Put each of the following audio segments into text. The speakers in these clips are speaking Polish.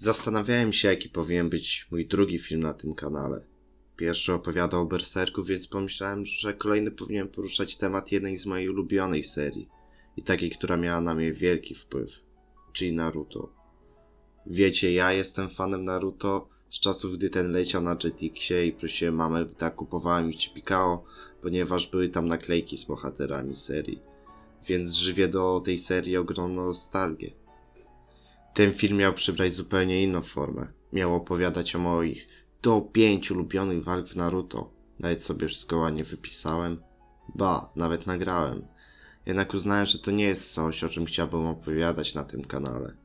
Zastanawiałem się, jaki powinien być mój drugi film na tym kanale. Pierwszy opowiadał o Berserku, więc pomyślałem, że kolejny powinien poruszać temat jednej z mojej ulubionej serii i takiej, która miała na mnie wielki wpływ, czyli Naruto. Wiecie, ja jestem fanem Naruto z czasów, gdy ten leciał na Jetixie i prosiłem mamę, by tak kupowała mi Chipikao, ponieważ były tam naklejki z bohaterami serii. Więc żywię do tej serii ogromną nostalgię. Ten film miał przybrać zupełnie inną formę. Miał opowiadać o moich do pięć ulubionych walk w Naruto. Nawet sobie wszystko ładnie wypisałem. Ba, nawet nagrałem. Jednak uznałem, że to nie jest coś, o czym chciałbym opowiadać na tym kanale.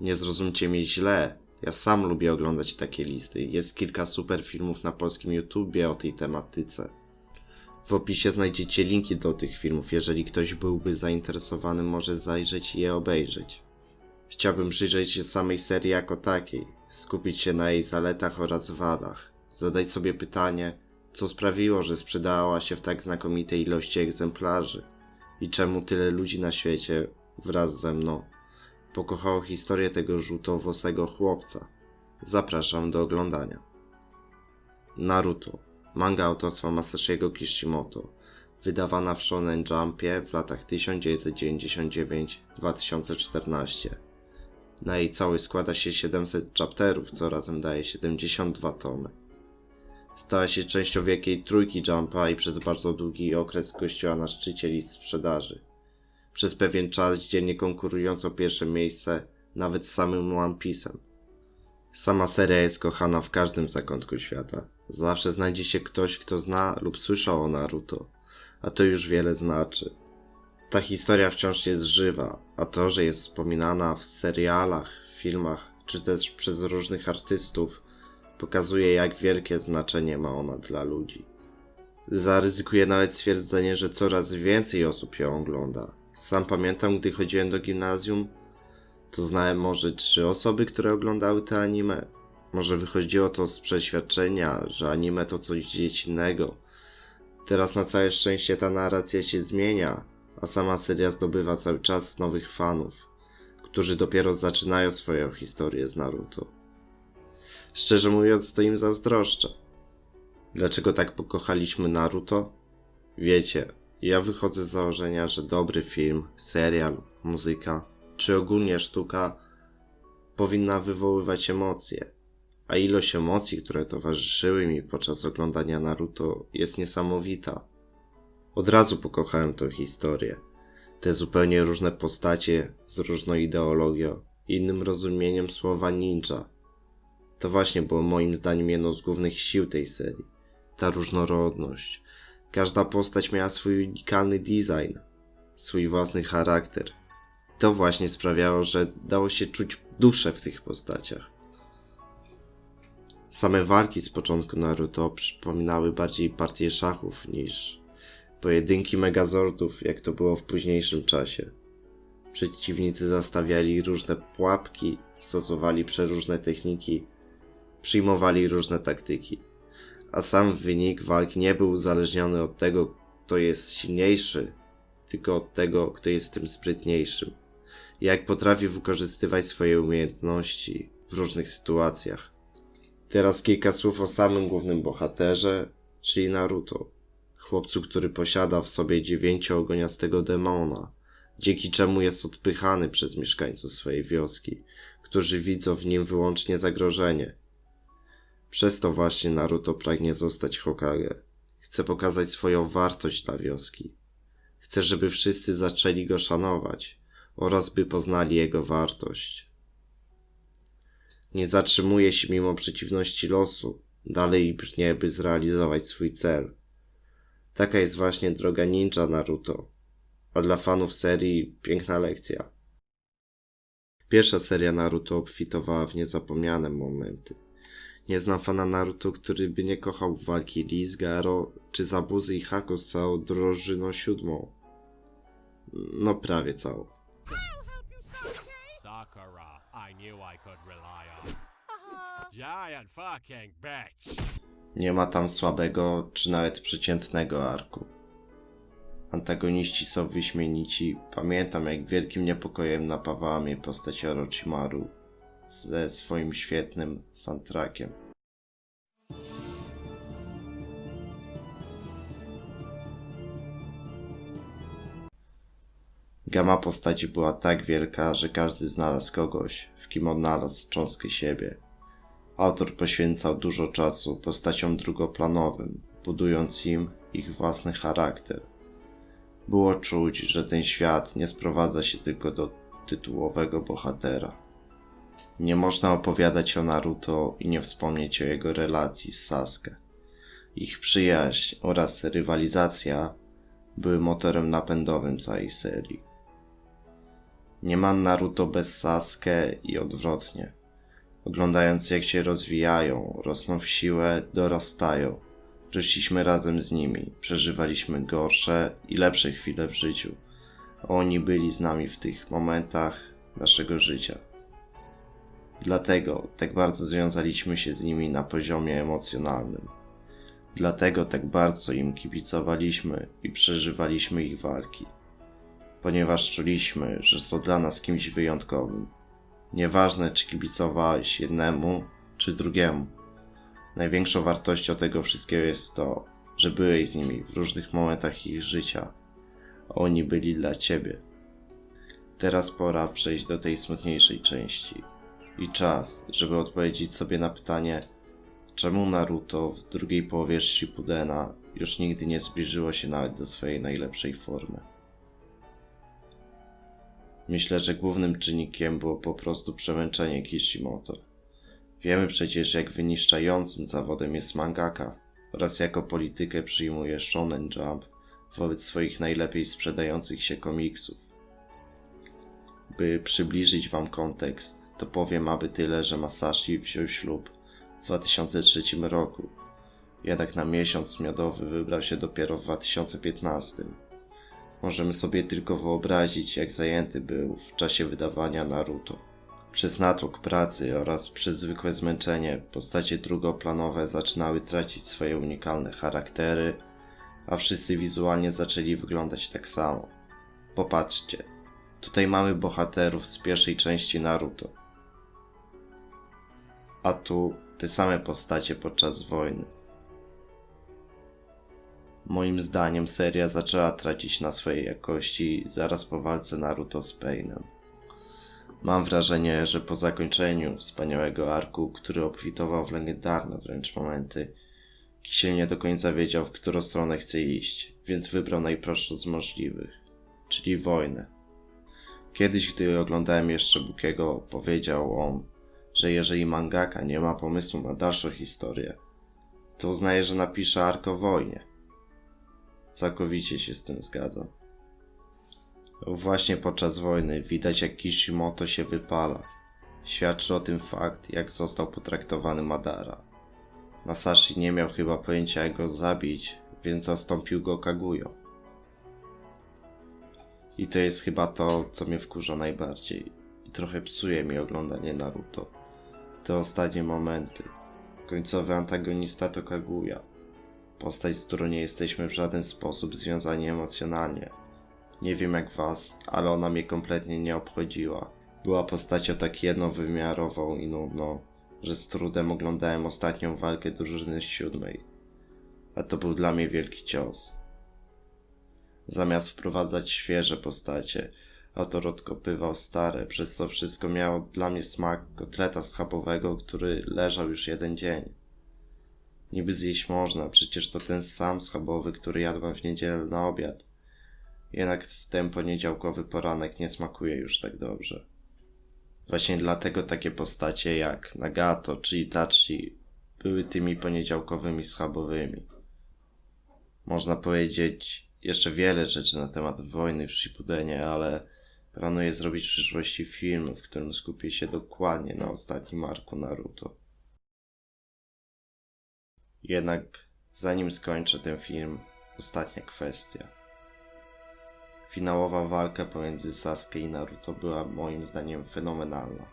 Nie zrozumcie mnie źle. Ja sam lubię oglądać takie listy. Jest kilka super filmów na polskim YouTubie o tej tematyce. W opisie znajdziecie linki do tych filmów. Jeżeli ktoś byłby zainteresowany, może zajrzeć i je obejrzeć. Chciałbym przyjrzeć się samej serii jako takiej, skupić się na jej zaletach oraz wadach, zadać sobie pytanie, co sprawiło, że sprzedała się w tak znakomitej ilości egzemplarzy i czemu tyle ludzi na świecie wraz ze mną pokochało historię tego żółtowłosego chłopca. Zapraszam do oglądania. Naruto, manga autorstwa Masashiego Kishimoto, wydawana w Shonen Jumpie w latach 1999-2014. Na jej całość składa się 700 chapterów, co razem daje 72 tomy. Stała się częścią wielkiej trójki Jumpa i przez bardzo długi okres gościła na szczycie list sprzedaży. Przez pewien czas dziennie konkurując o pierwsze miejsce nawet z samym One Piece'em. Sama seria jest kochana w każdym zakątku świata. Zawsze znajdzie się ktoś, kto zna lub słyszał o Naruto, a to już wiele znaczy. Ta historia wciąż jest żywa, a to, że jest wspominana w serialach, filmach, czy też przez różnych artystów, pokazuje jak wielkie znaczenie ma ona dla ludzi. Zaryzykuję nawet stwierdzenie, że coraz więcej osób ją ogląda. Sam pamiętam, gdy chodziłem do gimnazjum, to znałem może trzy osoby, które oglądały te anime. Może wychodziło to z przeświadczenia, że anime to coś dziecinnego. Teraz na całe szczęście ta narracja się zmienia, a sama seria zdobywa cały czas nowych fanów, którzy dopiero zaczynają swoją historię z Naruto. Szczerze mówiąc, to im zazdroszczę. Dlaczego tak pokochaliśmy Naruto? Wiecie, ja wychodzę z założenia, że dobry film, serial, muzyka, czy ogólnie sztuka powinna wywoływać emocje, a ilość emocji, które towarzyszyły mi podczas oglądania Naruto jest niesamowita. Od razu pokochałem tę historię. Te zupełnie różne postacie z różną ideologią i innym rozumieniem słowa ninja. To właśnie było moim zdaniem jedną z głównych sił tej serii. Ta różnorodność. Każda postać miała swój unikalny design, swój własny charakter. To właśnie sprawiało, że dało się czuć duszę w tych postaciach. Same walki z początku Naruto przypominały bardziej partie szachów niż pojedynki megazordów, jak to było w późniejszym czasie. Przeciwnicy zastawiali różne pułapki, stosowali przeróżne techniki, przyjmowali różne taktyki, a sam wynik walki nie był uzależniony od tego, kto jest silniejszy, tylko od tego, kto jest tym sprytniejszym. Jak potrafi wykorzystywać swoje umiejętności w różnych sytuacjach. Teraz kilka słów o samym głównym bohaterze, czyli Naruto chłopcu, który posiada w sobie dziewięcioogoniastego demona, dzięki czemu jest odpychany przez mieszkańców swojej wioski, którzy widzą w nim wyłącznie zagrożenie. Przez to właśnie Naruto pragnie zostać Hokage. Chce pokazać swoją wartość dla wioski. Chce, żeby wszyscy zaczęli go szanować oraz by poznali jego wartość. Nie zatrzymuje się mimo przeciwności losu, dalej brnie, by zrealizować swój cel – Taka jest właśnie droga ninja Naruto. A dla fanów serii piękna lekcja. Pierwsza seria Naruto obfitowała w niezapomniane momenty. Nie znam fana Naruto, który by nie kochał walki Lee z Garo czy Zabuzy i Haku z całą drużyną siódmą. No prawie całą. Sakura, I knew I could rely on. Giant fucking bitch. Nie ma tam słabego czy nawet przeciętnego arku. Antagoniści są wyśmienici. Pamiętam jak wielkim niepokojem napawała mnie postać Orochimaru. ze swoim świetnym soundtrackiem. Gama postaci była tak wielka, że każdy znalazł kogoś, w kim odnalazł cząstkę siebie. Autor poświęcał dużo czasu postaciom drugoplanowym, budując im ich własny charakter. Było czuć, że ten świat nie sprowadza się tylko do tytułowego bohatera. Nie można opowiadać o Naruto i nie wspomnieć o jego relacji z Sasuke. Ich przyjaźń oraz rywalizacja były motorem napędowym całej serii. Nie ma Naruto bez Sasuke i odwrotnie. Oglądając jak się rozwijają, rosną w siłę, dorastają. Rośliśmy razem z nimi, przeżywaliśmy gorsze i lepsze chwile w życiu. Oni byli z nami w tych momentach naszego życia. Dlatego tak bardzo związaliśmy się z nimi na poziomie emocjonalnym. Dlatego tak bardzo im kibicowaliśmy i przeżywaliśmy ich walki. Ponieważ czuliśmy, że są dla nas kimś wyjątkowym. Nieważne, czy kibicowałeś jednemu, czy drugiemu. Największą wartością tego wszystkiego jest to, że byłeś z nimi w różnych momentach ich życia. Oni byli dla ciebie. Teraz pora przejść do tej smutniejszej części. I czas, żeby odpowiedzieć sobie na pytanie, czemu Naruto w drugiej połowie Shippudena już nigdy nie zbliżyło się nawet do swojej najlepszej formy. Myślę, że głównym czynnikiem było po prostu przemęczenie Kishimoto. Wiemy przecież, jak wyniszczającym zawodem jest mangaka oraz jaką politykę przyjmuje Shonen Jump wobec swoich najlepiej sprzedających się komiksów. By przybliżyć Wam kontekst, to powiem aby tyle, że Masashi wziął ślub w 2003 roku, jednak na miesiąc miodowy wybrał się dopiero w 2015. Możemy sobie tylko wyobrazić, jak zajęty był w czasie wydawania Naruto. Przez natłok pracy oraz przez zwykłe zmęczenie postacie drugoplanowe zaczynały tracić swoje unikalne charaktery, a wszyscy wizualnie zaczęli wyglądać tak samo. Popatrzcie, tutaj mamy bohaterów z pierwszej części Naruto. A tu te same postacie podczas wojny. Moim zdaniem seria zaczęła tracić na swojej jakości zaraz po walce Naruto z Painem. Mam wrażenie, że po zakończeniu wspaniałego arku, który obfitował w legendarne wręcz momenty, Kisiel nie do końca wiedział, w którą stronę chce iść, więc wybrał najprostszą z możliwych, czyli wojnę. Kiedyś, gdy oglądałem jeszcze Bukiego, powiedział on, że jeżeli mangaka nie ma pomysłu na dalszą historię, to uznaje, że napisze ark o wojnie. Całkowicie się z tym zgadzam. Właśnie podczas wojny widać jak Kishimoto się wypala. Świadczy o tym fakt, jak został potraktowany Madara. Masashi nie miał chyba pojęcia jak go zabić, więc zastąpił go Kaguyo. I to jest chyba to, co mnie wkurza najbardziej. I trochę psuje mi oglądanie Naruto. Te ostatnie momenty. Końcowy antagonista to Kaguya. Postać, z którą nie jesteśmy w żaden sposób związani emocjonalnie. Nie wiem jak was, ale ona mnie kompletnie nie obchodziła. Była postacią tak jednowymiarową i nudną, że z trudem oglądałem ostatnią walkę drużyny siódmej. A to był dla mnie wielki cios. Zamiast wprowadzać świeże postacie, autor odkopywał stare, przez co wszystko miało dla mnie smak kotleta schabowego, który leżał już jeden dzień. Niby zjeść można, przecież to ten sam schabowy, który jadłem w niedzielę na obiad. Jednak w ten poniedziałkowy poranek nie smakuje już tak dobrze. Właśnie dlatego takie postacie jak Nagato czy Itachi były tymi poniedziałkowymi schabowymi. Można powiedzieć jeszcze wiele rzeczy na temat wojny w Shippudenie, ale planuję zrobić w przyszłości film, w którym skupię się dokładnie na ostatnim arku Naruto. Jednak zanim skończę ten film, ostatnia kwestia. Finałowa walka pomiędzy Sasuke i Naruto była moim zdaniem fenomenalna.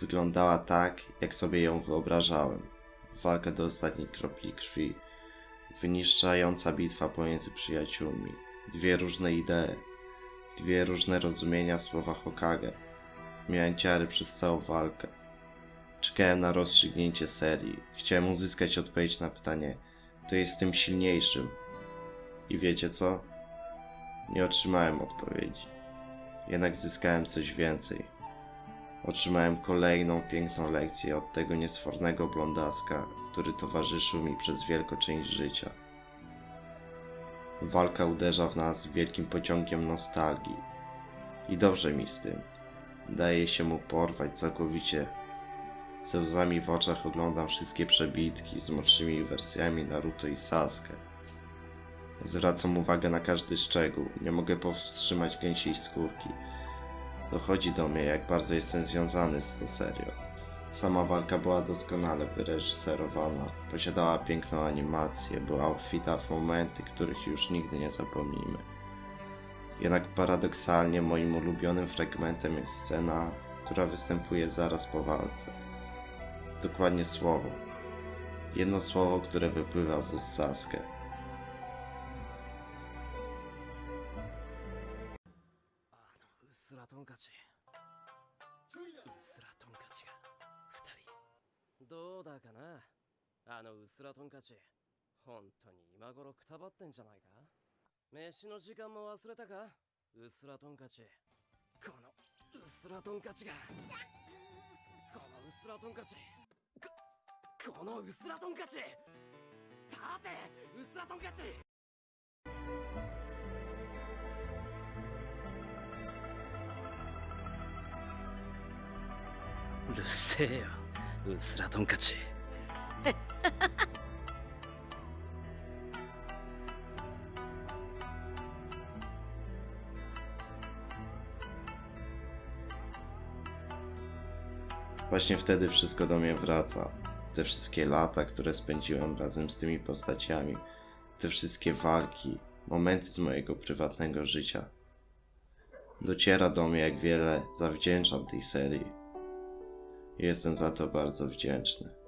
Wyglądała tak, jak sobie ją wyobrażałem. Walka do ostatniej kropli krwi, wyniszczająca bitwa pomiędzy przyjaciółmi, dwie różne idee, dwie różne rozumienia słowa Hokage. Miałem ciary przez całą walkę. Czekałem na rozstrzygnięcie serii. Chciałem uzyskać odpowiedź na pytanie, kto jest tym silniejszym. I wiecie co? Nie otrzymałem odpowiedzi. Jednak zyskałem coś więcej. Otrzymałem kolejną piękną lekcję od tego niesfornego blondaska, który towarzyszył mi przez wielką część życia. Walka uderza w nas wielkim pociągiem nostalgii. I dobrze mi z tym. Daje się mu porwać całkowicie. Ze łzami w oczach oglądam wszystkie przebitki z młodszymi wersjami Naruto i Sasuke. Zwracam uwagę na każdy szczegół, nie mogę powstrzymać gęsiej skórki. Dochodzi do mnie, jak bardzo jestem związany z tą serią. Sama walka była doskonale wyreżyserowana, posiadała piękną animację, była obfita w momenty, których już nigdy nie zapomnimy. Jednak paradoksalnie moim ulubionym fragmentem jest scena, która występuje zaraz po walce. Dokładnie słowo. Jedno słowo, które wypływa z ust Sasuke. あのこのうすらトンカチ立てうすらトンカチうるせえようすらトンカチ Właśnie wtedy wszystko do mnie wraca. Te wszystkie lata, które spędziłem razem z tymi postaciami, te wszystkie walki, momenty z mojego prywatnego życia. Dociera do mnie, jak wiele zawdzięczam tej serii. Jestem za to bardzo wdzięczny.